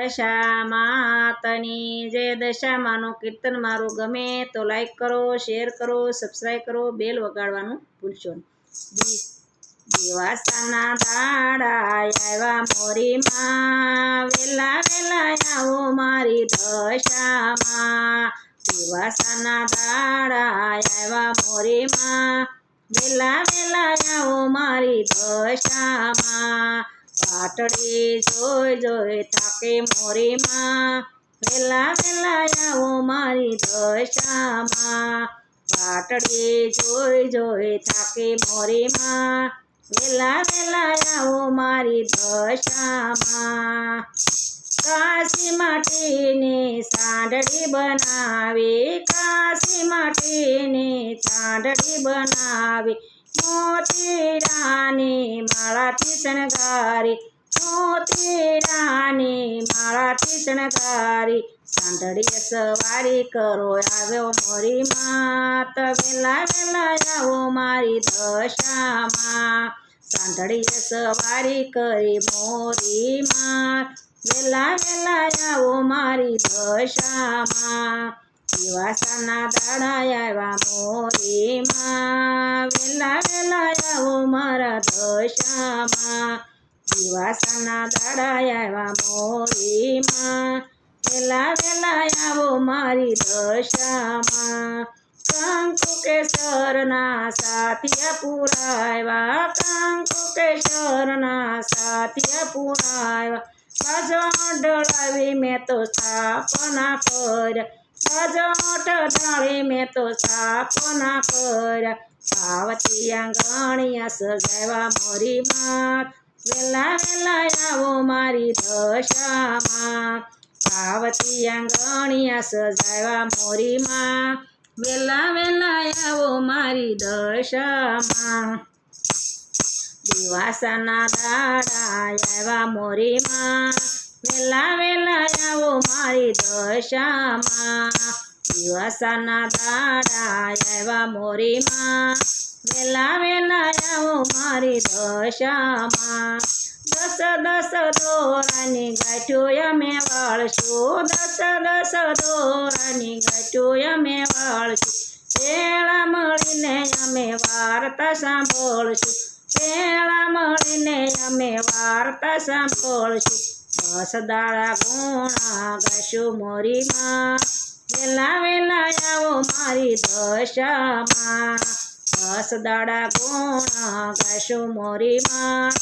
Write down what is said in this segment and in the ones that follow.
દશામાં તની જે દશામાનું કીર્તન મારું ગમે તો લાઈક કરો શેર કરો સબસ્ક્રાઈબ કરો બેલ વગાડવાનું ભૂલશો નહીં. દિવાસાના દાડા આવ્યા મોરીમાં, વેલા વેલા આવો મારી દશામાં. દિવાસાના દાડા આવ્યા મોરીમાં, વેલા વેલા આવો મારી દશામાં. પાટડી જોઈ જોઈ થાકે મોરીમાં. વેલા વેલા આવો મારી દશામાં. પાટડી જોઈ જોઈ થાકે મોરીમાં. વેલા વેલા આવો મારી દશામાં. કાશી માટીની સાંડળી બનાવી, કાશી માટીની સાંડળી બનાવી. મોતીરાની માળાથી શણગારી મોતીરાની માળાથી શણગારી સાંધળીએ સવારી કરો, આવ્યો મોરી માત, વેલા વેલા આવો મારી દશામાં. સાંધળીએ સવારી કરી મોરી માત, વેલા વેલા આવો મારી દશામાં. દિવાસાના દાડા આવ્યા મોરીમાં. વેલા વેલા આવો મારા દશામાં. દિવાસાના દાડા આવ્યા મોરીમાં. વેલા વેલા આવો મારી દશામાં. કંકુ કેસરના સાથિયા પુરાવ્યા કંકુ કેસરના સાથિયા પુરાવ્યા બાજો ડળાવી મેં તો સ્થાપના કર્યા બાજોટ ડાળી મેં તો સાપના કર્યા પાવતી આંગણિયા સજાવા મોરી માત વેલા વેલા આવો મારી દશામાં. પાવતી આંગણિયા સજાવા મોરી માં વેલા વેલા આવો મારી દશામાં. દિવાસાના દાડા આવ્યા મોરીમાં વેલા વેલા આવો મારી દશામાં. દિવાસાના દાડા આવ્યા મોરીમાં. વેલા વેલા આવો મારી દશામાં. દસ દસ દોરાની ગાંઠો અમે વાળશું. દસ દસ દોરાની ગાંઠો અમે વાળશું. પેલા મળીને અમે વાર્તા સાંભળશું. પેલા મળીને અમે વાર્તા સાંભળશું. દસ દાડા ગુણા ગાશું મોરીમાં. વેલા વેલા આવો મારી દશામાં. દસ દાડા ગુણા ગાશું મોરીમાં.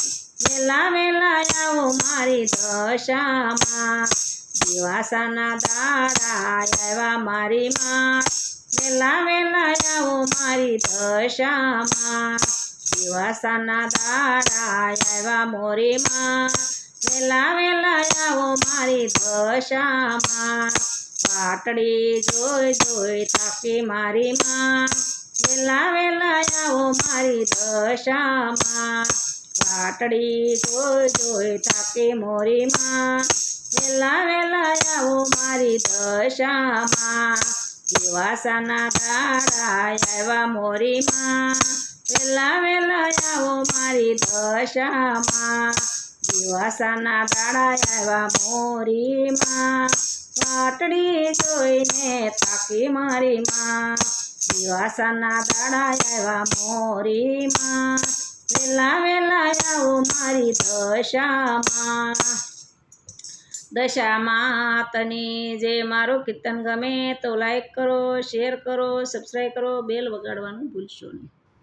વેલા વેલા આવો મારી દશામાં. દિવાસાના દાડા આવ્યા મારી માં વેલા વેલા આવો મારી દશામાં. દિવાસાના દાડા આવ્યા મોરીમાં. વેલા વેલા આવો મારી દશામાં પાટડી જોઈ જોઈ થાકી મારી માં. વેલા વેલા આવો મારી દશામાં પાટડી જોઈ જોઈ થાકી મોરી માં. વેલા વેલા આવો મારી દશામાં દિવાસાના દાડા આવ્યા મોરી માં. વેલા આવો મારી દશામાં દિવાસાના દાડા આવ્યા મોરી માં પાટડી જોઈને થાકી મારી માં દિવાસાના દાડા આવ્યા મોરી માં વેલા વેલા આવો મારી દશામાં. દશામાં તની જે મારું કીર્તન ગમે તો લાઈક કરો શેર કરો સબસ્ક્રાઈબ કરો બેલ વગાડવાનું ભૂલશો નહીં.